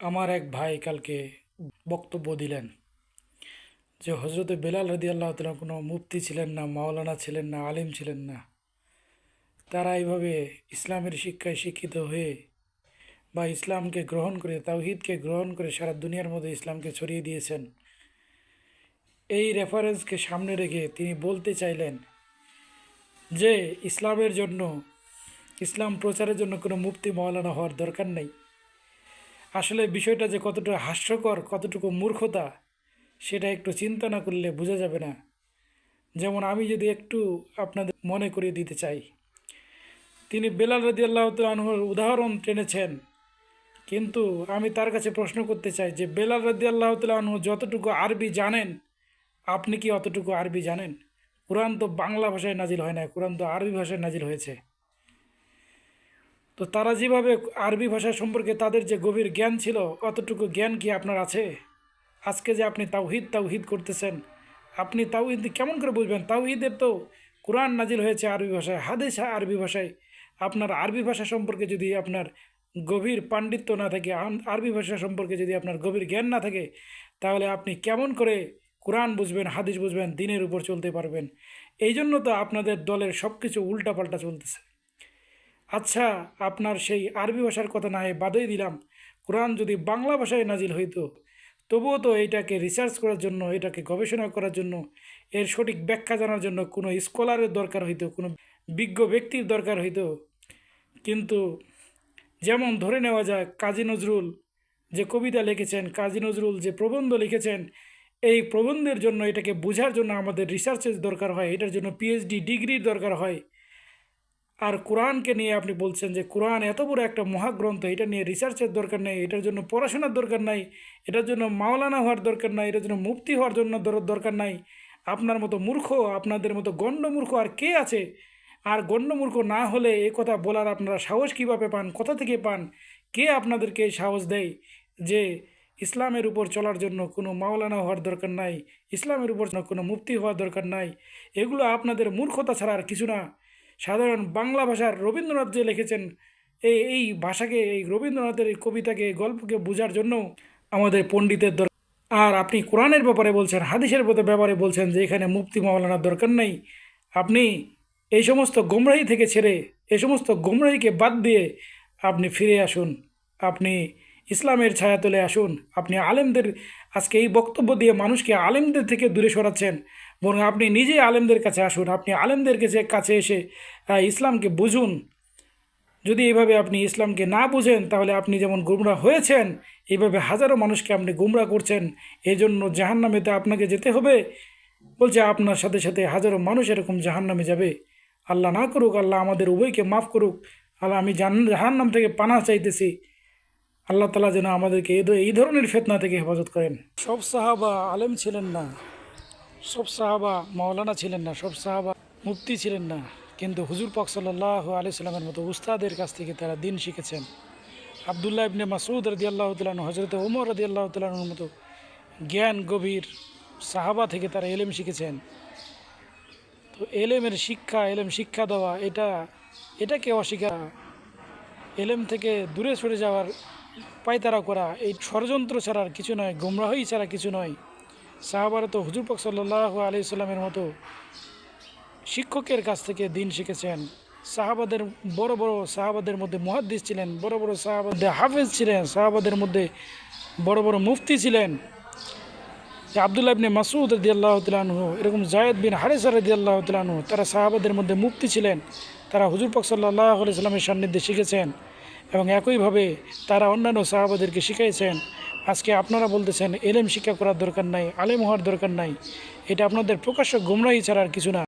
আমার এক ভাই কালকে বক্তব্য দিলেন যে হজরতে বেলাল রদি আল্লাহ তালা কোনো মুফতি ছিলেন না, মাওলানা ছিলেন না, আলিম ছিলেন না। তারা এইভাবে ইসলামের শিক্ষায় শিক্ষিত হয়ে বা ইসলামকে গ্রহণ করে, তাওহিদকে গ্রহণ করে সারা দুনিয়ার মধ্যে ইসলামকে ছড়িয়ে দিয়েছেন। এই রেফারেন্সকে সামনে রেখে তিনি বলতে চাইলেন যে, ইসলামের জন্য, ইসলাম প্রচারের জন্য কোনো মুফতি, মাওলানা হওয়ার দরকার নেই। আসলে বিষয়টা যে কতটুকু হাস্যকর, কতটুকু মূর্খতা, সেটা একটু চিন্তা না করলে বোঝা যাবে না। যেমন আমি যদি একটু আপনাদের মনে করিয়ে দিতে চাই। তিনি বেলাল রদি আল্লাহ আনহুর উদাহরণ টেনেছেন। কিন্তু আমি তার কাছে প্রশ্ন করতে চাই যে, বেলাল রদি আল্লাহ আনহু যতটুকু আরবি জানেন, আপনি কি অতটুকু আরবি জানেন? কোরআন তো বাংলা ভাষায় নাজিল হয় না, কোরআন তো আরবি ভাষায় নাজিল হয়েছে। তো তারা যেভাবে আরবি ভাষা সম্পর্কে তাদের যে গভীর জ্ঞান ছিল, অতটুকু জ্ঞান কি আপনার আছে? আজকে যে আপনি তাওহিদ তাওহিদ করতেছেন, আপনি তাওহিদ কেমন করে বুঝবেন? তাওহিদের তো কোরআন নাজিল হয়েছে আরবি ভাষায়, হাদিস আরবি ভাষায়। আপনার আরবি ভাষা সম্পর্কে যদি আপনার গভীর পাণ্ডিত্য না থাকে আরবি ভাষা সম্পর্কে যদি আপনার গভীর জ্ঞান না থাকে, তাহলে আপনি কেমন করে কোরআন বুঝবেন, হাদিস বুঝবেন, দিনের উপর চলতে পারবেন? এই জন্য তো আপনাদের দলের সব কিছু উল্টাপাল্টা চলতেছে। আচ্ছা আপনার সেই আরবি ভাষার কথা না বাদই দিলাম। কোরআন যদি বাংলা ভাষায় নাজিল হইতো, তবুও তো এইটাকে রিসার্চ করার জন্য, এটাকে গবেষণা করার জন্য, এর সঠিক ব্যাখ্যা জানার জন্য কোনো স্কলারের দরকার হইতো, কোনো বিজ্ঞ ব্যক্তির দরকার হইতো। কিন্তু যেমন ধরে নেওয়া যায় কাজী নজরুল যে কবিতা লিখেছেন, কাজী নজরুল যে প্রবন্ধ লিখেছেন, এই প্রবন্ধের জন্য এটাকে বোঝার জন্য আমাদের রিসার্চের দরকার হয়, এটার জন্য পিএইচডি ডিগ্রির দরকার হয়। আর কোরআনকে নিয়ে আপনি বলছেন যে কোরআন এত বড় একটা মহাগ্রন্থ, এটা নিয়ে রিসার্চের দরকার নেই, এটার জন্য পড়াশোনার দরকার নাই, এটার জন্য মাওলানা হওয়ার দরকার নাই, এটার জন্য মুক্তি হওয়ার জন্য দরকার নাই। আপনার মতো মূর্খ, আপনাদের মতো গণ্ডমূর্খ আর কে আছে? আর গণ্ডমূর্খ না হলে এ কথা বলার আপনারা সাহস কীভাবে পান? কোথা থেকে পান? কে আপনাদেরকে সাহস দেয় যে ইসলামের উপর চলার জন্য কোনো মাওলানা হওয়ার দরকার নাই, ইসলামের উপর কোনো মুক্তি হওয়ার দরকার নাই? এগুলো আপনাদের মূর্খতা ছাড়া আর কিছু না। সাধারণ বাংলা ভাষার রবীন্দ্রনাথ যে লিখেছেন এই এই ভাষাকে, এই রবীন্দ্রনাথের এই কবিতাকে, গল্পকে বোঝার জন্য আমাদের পণ্ডিতের দরকার। আর আপনি কোরআনের ব্যাপারে বলছেন, হাদিসের ব্যাপারে- বলছেন যে এখানে মুক্তি মাওলানার দরকার নেই। আপনি এই সমস্ত গোমরাহি থেকে ছেড়ে, এই সমস্ত গোমরাহিকে বাদ দিয়ে আপনি ফিরে আসুন। আপনি ইসলামের ছায়া তুলে আসুন। আপনি আলেমদের আজকে এই বক্তব্য দিয়ে মানুষকে আলেমদের থেকে দূরে সরাচ্ছেন বরং আপনি নিজে আলেমদের কাছে আসুন। আপনি আলেমদের কাছে কাছে এসে ইসলামকে বুঝুন। যদি এইভাবে আপনি ইসলামকে না বুঝেন, তাহলে আপনি যেমন গুমরা হয়েছেন এইভাবে হাজারো মানুষকে আপনি গুমরা করছেন। এই জন্য জাহান্নামেতে আপনাকে যেতে হবে। বলছে, আপনার সাথে সাথে হাজারো মানুষ এরকম জাহান্নামে যাবে। আল্লাহ না করুক, আল্লাহ আমাদের উভয়কে মাফ করুক। আল্লাহ, আমি জাহান্নাম থেকে পানা চাইতেছি। আল্লাহ তালা যেন আমাদেরকে এই ধরনের ফেতনা থেকে হেফাজত করেন। সব সাহাবা আলেম ছিলেন না, সব সাহাবা মাওলানা ছিলেন না, সব সাহাবা মুফতি ছিলেন না, কিন্তু হুজুর পাক সাল্লাহ আলি সাল্লামের মতো উস্তাদের কাছ থেকে তারা দিন শিখেছেন। আবদুল্লাহ ইবনে মাসুদ রদি আল্লাহ তালন হজরত উমর রদি আল্লাহ তালনের মতো জ্ঞান গভীর সাহাবা থেকে তারা এলেম শিখেছেন। তো এলেমের শিক্ষা, এলেম শিক্ষা দেওয়া, এটা, এটাকে অস্বীকার এলেম থেকে দূরে সরে যাওয়ার পায়তারা করা। এই ষড়যন্ত্র ছাড়া আর কিছু নয়, গুমরাহই ছাড়া কিছু নয়। সাহাবারা তো হুজুর পাক সাল্লাহ আলি সাল্লামের মতো শিক্ষকের কাছ থেকে দিন শিখেছেন। সাহাবাদের, বড় বড় সাহাবাদের মধ্যে মুহাদ্দিস ছিলেন, বড় বড় সাহাবাদের হাফেজ ছিলেন, সাহাবাদের মধ্যে বড় বড় মুফতি ছিলেন। আবদুল্লাহ ইবনে মাসুদ রদি আল্লাহ এরকম জায়েদ বিন হারেসা রদি আল্লাহ তালাহু তারা সাহাবাদের মধ্যে মুক্তি ছিলেন। তারা হুজুর পাক সাল্লাহ সাল্লামের সান্নিধ্যে শিখেছেন। এবং একইভাবে তারা অন্যান্য সাহাবাদেরকে শিখাইছেন। আজকে আপনারা বলতেছেন, এলেম শিক্ষা করার দরকার নাই, আলেম হওয়ার দরকার নাই। এটা আপনাদের প্রকাশ্য গুমরাহি ছাড়া আর কিছু না।